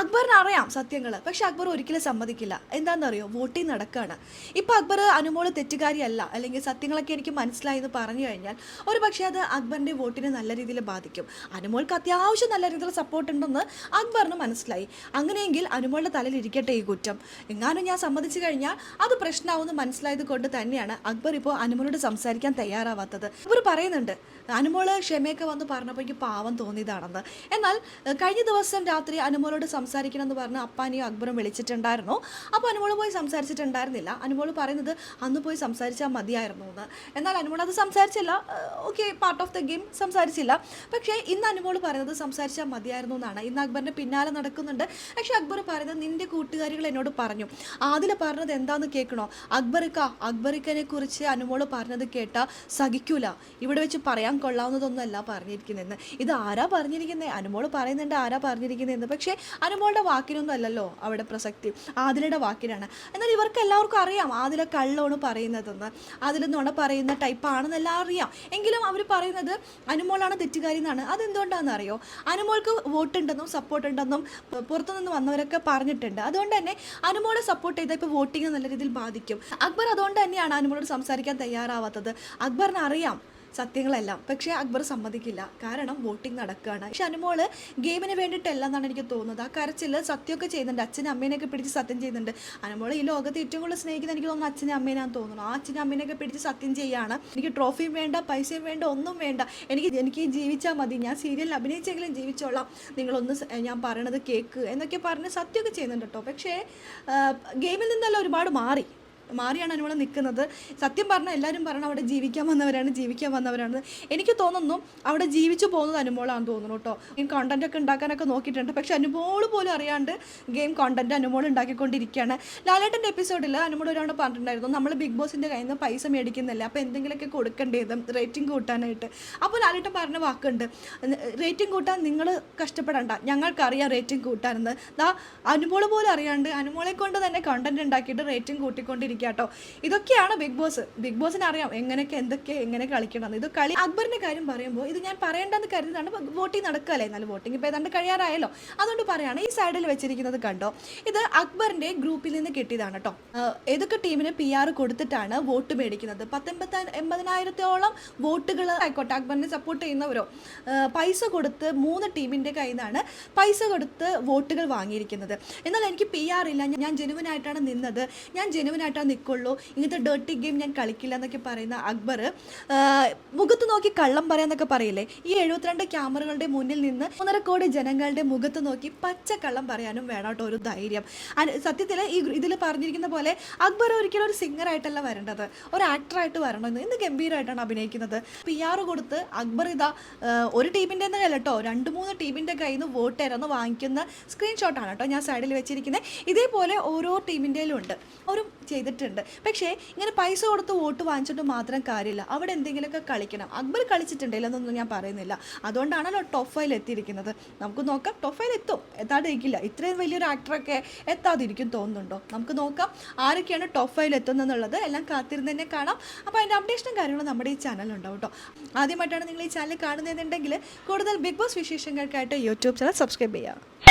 അക്ബറിന് അറിയാം സത്യങ്ങൾ പക്ഷെ അക്ബർ ഒരിക്കലും സമ്മതിക്കില്ല. എന്താണെന്നറിയോ? വോട്ടിംഗ് നടക്കുകയാണ് ഇപ്പം അക്ബർ അനുമോൾ തെറ്റുകാരിയല്ല. അല്ലെങ്കിൽ സത്യങ്ങളൊക്കെ എനിക്ക് മനസ്സിലായി എന്ന് പറഞ്ഞു കഴിഞ്ഞാൽ ഒരു പക്ഷേ അത് അക്ബറിന്റെ വോട്ടിനെ നല്ല രീതിയിൽ ബാധിക്കും. അനുമോൾക്ക് അത്യാവശ്യം നല്ല രീതിയിൽ സപ്പോർട്ട് ഉണ്ടെന്ന് അക്ബറിന് മനസ്സിലായി. അങ്ങനെയെങ്കിൽ അനുമോളുടെ തലയിൽ ഇരിക്കട്ടെ ഈ കുറ്റം. എങ്ങാനും ഞാൻ സമ്മതിച്ചു കഴിഞ്ഞാൽ അത് പ്രശ്നമാവുമെന്ന് മനസ്സിലായത് കൊണ്ട് തന്നെയാണ് അക്ബർ ഇപ്പോൾ അനുമോളോട് സംസാരിക്കാൻ തയ്യാറാവാത്തത്. ഇവർ പറയുന്നുണ്ട് അനുമോൾ ക്ഷമയൊക്കെ വന്ന് പറഞ്ഞപ്പോൾ എനിക്ക് പാവം തോന്നിയതാണെന്ന്. എന്നാൽ കഴിഞ്ഞ ദിവസം രാത്രി അനുമോളോട് സംസാരിക്കണം എന്ന് പറഞ്ഞ് അപ്പാനെയും അക്ബറും വിളിച്ചിട്ടുണ്ടായിരുന്നു. അപ്പോൾ അനുമോൾ പോയി സംസാരിച്ചിട്ടുണ്ടായിരുന്നില്ല. അനുമോൾ പറയുന്നത് അന്ന് പോയി സംസാരിച്ചാൽ മതിയായിരുന്നു എന്ന്. എന്നാൽ അനുമോൾ അത് സംസാരിച്ചില്ല. Okay part of the game സംസാരിച്ചില്ല. പക്ഷേ ഇന്ന് അനുമോൾ പറയുന്നത് സംസാരിച്ചാൽ മതിയായിരുന്നു എന്നാണ്. ഇന്ന് അക്ബറിന്റെ പിന്നാലെ നടക്കുന്നുണ്ട്. പക്ഷേ അക്ബർ പറയുന്നത് നിന്റെ കൂട്ടുകാരികൾ എന്നോട് പറഞ്ഞു. ആദില പറഞ്ഞത് എന്താണെന്ന് കേൾക്കണോ? അക്ബറിക്ക അക്ബറിക്കനെ കുറിച്ച് അനുമോൾ പറഞ്ഞത് കേട്ടാൽ സഹിക്കൂല. ഇവിടെ വെച്ച് പറയാൻ കൊള്ളാവുന്നതൊന്നുമല്ല പറഞ്ഞിരിക്കുന്നതെന്ന്. ഇത് ആരാ പറഞ്ഞിരിക്കുന്നത് അനുമോൾ പറയുന്നുണ്ട് ആരാ പറഞ്ഞിരിക്കുന്നതെന്ന് പക്ഷേ അനുമോളുടെ വാക്കിനൊന്നും അല്ലല്ലോ അവിടെ പ്രസക്തി. ആദിലയുടെ വാക്കിനാണ്. എന്നാൽ ഇവർക്ക് എല്ലാവർക്കും അറിയാം ആദില കള്ളോണ് പറയുന്നതെന്ന്. നുണ പറയുന്ന ടൈപ്പ് ആണെന്നെല്ലാം അറിയാം. എങ്കിലും അവർ പറയുന്നത് അനുമോളാണ് തെറ്റുകാരി എന്നാണ്. അതെന്തുകൊണ്ടാണെന്ന് അറിയോ അനുമോൾക്ക് വോട്ടുണ്ടെന്നും സപ്പോർട്ട് ഉണ്ടെന്നും പുറത്തുനിന്ന് വന്നവരൊക്കെ പറഞ്ഞിട്ടുണ്ട്. അതുകൊണ്ട് തന്നെ അനുമോളെ സപ്പോർട്ട് ചെയ്താൽ ഇപ്പോൾ വോട്ടിംഗ് നല്ല രീതിയിൽ ബാധിക്കും. അക്ബർ അതുകൊണ്ട് തന്നെയാണ് അനുമോളോട് സംസാരിക്കാൻ തയ്യാറാവാത്തത്. അക്ബറിന് അറിയാം സത്യങ്ങളെല്ലാം. പക്ഷേ അക്ബർ സമ്മതിക്കില്ല. കാരണം വോട്ടിംഗ് നടക്കുകയാണ്. പക്ഷെ അനുമോൾ ഗെയിമിന് വേണ്ടിയിട്ടല്ല എന്നാണ് എനിക്ക് തോന്നുന്നത്. ആ കരച്ചിൽ സത്യമൊക്കെ ചെയ്യുന്നുണ്ട്. അച്ഛനും അമ്മേനെയൊക്കെ പിടിച്ച് സത്യം ചെയ്യുന്നുണ്ട്. അനുമോൾ ഈ ലോകത്ത് ഏറ്റവും കൂടുതൽ സ്നേഹിക്കുന്ന എനിക്ക് തോന്നുന്നു അച്ഛനും അമ്മേനാന്ന് തോന്നുന്നു. ആ അച്ഛനും അമ്മേനെയൊക്കെ പിടിച്ച് സത്യം ചെയ്യാണ്. എനിക്ക് ട്രോഫിയും വേണ്ട പൈസയും വേണ്ട ഒന്നും വേണ്ട. എനിക്ക് എനിക്ക് ജീവിച്ചാൽ മതി. ഞാൻ സീരിയലിൽ അഭിനയിച്ചെങ്കിലും ജീവിച്ചോളാം. നിങ്ങളൊന്ന് ഞാൻ പറയണത് കേക്ക് എന്നൊക്കെ പറഞ്ഞ് സത്യമൊക്കെ ചെയ്യുന്നുണ്ട് കേട്ടോ. പക്ഷേ ഗെയിമിൽ നിന്നല്ല ഒരുപാട് മാറി. മാറിയാണ് അനുമോൾ നിൽക്കുന്നത്. സത്യം പറഞ്ഞാൽ എല്ലാവരും പറഞ്ഞു അവിടെ ജീവിക്കാൻ വന്നവരാണ് ജീവിക്കാൻ വന്നവരാണ്. എനിക്ക് തോന്നുന്നു അവിടെ ജീവിച്ചു പോകുന്നത് അനുമോളാണെന്ന് തോന്നുന്നു കേട്ടോ. ഈ കോണ്ടന്റ് ഒക്കെ ഉണ്ടാക്കാനൊക്കെ നോക്കിയിട്ടുണ്ട്. പക്ഷെ അനുമോൾ പോലും അറിയാണ്ട് ഗെയിം കോണ്ടന്റ് അനുമോൾ ഉണ്ടാക്കിക്കൊണ്ടിരിക്കുകയാണ്. ലാലേട്ടന്റെ എപ്പിസോഡിൽ അനുമോൾ ഒരാൾ പറഞ്ഞിട്ടുണ്ടായിരുന്നു നമ്മൾ ബിഗ് ബോസിന്റെ കയ്യിൽ നിന്ന് പൈസ മേടിക്കുന്നില്ല. അപ്പോൾ എന്തെങ്കിലുമൊക്കെ കൊടുക്കേണ്ടത് റേറ്റിംഗ് കൂട്ടാനായിട്ട്. അപ്പോൾ ലാലേട്ടൻ പറഞ്ഞ വാക്കുണ്ട് റേറ്റിംഗ് കൂട്ടാൻ നിങ്ങൾ കഷ്ടപ്പെടണ്ട. ഞങ്ങൾക്കറിയാം റേറ്റിംഗ് കൂട്ടാനെന്ന്. ദാ അനുമോൾ പോലും അറിയാണ്ട് അനുമോളെ കൊണ്ട് തന്നെ കണ്ടന്റ് ഉണ്ടാക്കിയിട്ട് റേറ്റിംഗ് കൂട്ടിക്കൊണ്ടിരിക്കുക കേട്ടോ. ഇതൊക്കെയാണ് ബിഗ് ബോസ്. ബിഗ് ബോസിന് അറിയാം എങ്ങനെയൊക്കെ എന്തൊക്കെ എങ്ങനെ കളിക്കണം. ഇത് കളി അക്ബറിന്റെ കാര്യം പറയുമ്പോൾ ഇത് ഞാൻ പറയേണ്ടെന്ന് കരുതിയാണ് വോട്ടിംഗ് നടക്കുകയല്ലേ? എന്നാലും വോട്ടിംഗ് ഇപ്പോൾ ഏതാണ്ട് കഴിയാറായല്ലോ. അതുകൊണ്ട് പറയാണ് ഈ സൈഡിൽ വെച്ചിരിക്കുന്നത് കണ്ടോ? ഇത് അക്ബറിന്റെ ഗ്രൂപ്പിൽ നിന്ന് കിട്ടിയതാണ് കേട്ടോ. ഏതൊക്കെ ടീമിന് പി ആർ കൊടുത്തിട്ടാണ് വോട്ട് മേടിക്കുന്നത്? പത്തൊമ്പത്തി എൺപതിനായിരത്തോളം വോട്ടുകൾ ആയിക്കോട്ടെ അക്ബറിനെ സപ്പോർട്ട് ചെയ്യുന്നവരോ? പൈസ കൊടുത്ത് മൂന്ന് ടീമിന്റെ കയ്യിൽ നിന്നാണ് പൈസ കൊടുത്ത് വോട്ടുകൾ വാങ്ങിയിരിക്കുന്നത്. എന്നാൽ എനിക്ക് പി ആർ ഇല്ല. ഞാൻ ജെനുവനായിട്ടാണ് നിന്നത്. ഞാൻ ജെനുവൻ ആയിട്ടാണ് നിൽക്കുള്ളൂ ഇങ്ങനത്തെ ഡേർട്ടി ഗെയിം ഞാൻ കളിക്കില്ല എന്നൊക്കെ പറയുന്ന അക്ബർ മുഖത്ത് നോക്കി കള്ളം പറയാന്നൊക്കെ പറയില്ലേ? ഈ എഴുപത്തിരണ്ട് ക്യാമറകളുടെ മുന്നിൽ നിന്ന് ഒന്നര കോടി ജനങ്ങളുടെ മുഖത്ത് നോക്കി പച്ച കള്ളം പറയാനും വേണം കേട്ടോ ഒരു ധൈര്യം. സത്യത്തിൽ ഈ ഇതിൽ പറഞ്ഞിരിക്കുന്ന പോലെ അക്ബർ ഒരിക്കലും ഒരു സിംഗർ ആയിട്ടല്ല വരേണ്ടത്. ഒരു ആക്ടറായിട്ട് വരണമെന്ന് ഇന്ന് ഗംഭീരമായിട്ടാണ് അഭിനയിക്കുന്നത്. പി ആർ കൊടുത്ത് അക്ബർ ഇതാ ഒരു ടീമിന്റെ തന്നെ കേട്ടോ രണ്ട് മൂന്ന് ടീമിന്റെ കയ്യിൽ നിന്ന് വോട്ട് ഇറന്ന് വാങ്ങിക്കുന്ന സ്ക്രീൻഷോട്ടാണ് കേട്ടോ ഞാൻ സൈഡിൽ വെച്ചിരിക്കുന്നത് ഇതേപോലെ ഓരോ ടീമിന്റെയിലും ഉണ്ട്. ഒരു അവരും ചെയ്തിട്ടുണ്ട്. പക്ഷേ ഇങ്ങനെ പൈസ കൊടുത്ത് വോട്ട് വാങ്ങിച്ചിട്ട് മാത്രം കാര്യമില്ല. അവിടെ എന്തെങ്കിലുമൊക്കെ കളിക്കണം. അക്ബർ കളിച്ചിട്ടുണ്ടെങ്കിലൊന്നും ഞാൻ പറയുന്നില്ല. അതുകൊണ്ടാണല്ലോ ടോപ്പ് ഫൈൽ എത്തിയിരിക്കുന്നത്. നമുക്ക് നോക്കാം ടോപ്പ് ഫൈൽ എത്തും. എത്താതിരിക്കില്ല. ഇത്രയും വലിയൊരു ആക്ടറൊക്കെ എത്താതിരിക്കും തോന്നുന്നുണ്ടോ? നമുക്ക് നോക്കാം ആരൊക്കെയാണ് ടോപ്പ് ഫൈൽ എത്തുന്നതെന്നുള്ളത്. എല്ലാം കാത്തിരുന്ന് തന്നെ കാണാം അപ്പോൾ അതിന്റെ അപ്ഡേഷനും കാര്യങ്ങളും നമ്മുടെ ഈ ചാനലുണ്ടാവും കേട്ടോ ആദ്യമായിട്ടാണ് നിങ്ങൾ ഈ ചാനൽ കാണുന്നതെന്നുണ്ടെങ്കിൽ കൂടുതൽ ബിഗ് ബോസ് വിശേഷങ്ങൾക്കായിട്ട് യൂട്യൂബ് ചാനൽ സബ്സ്ക്രൈബ് ചെയ്യുക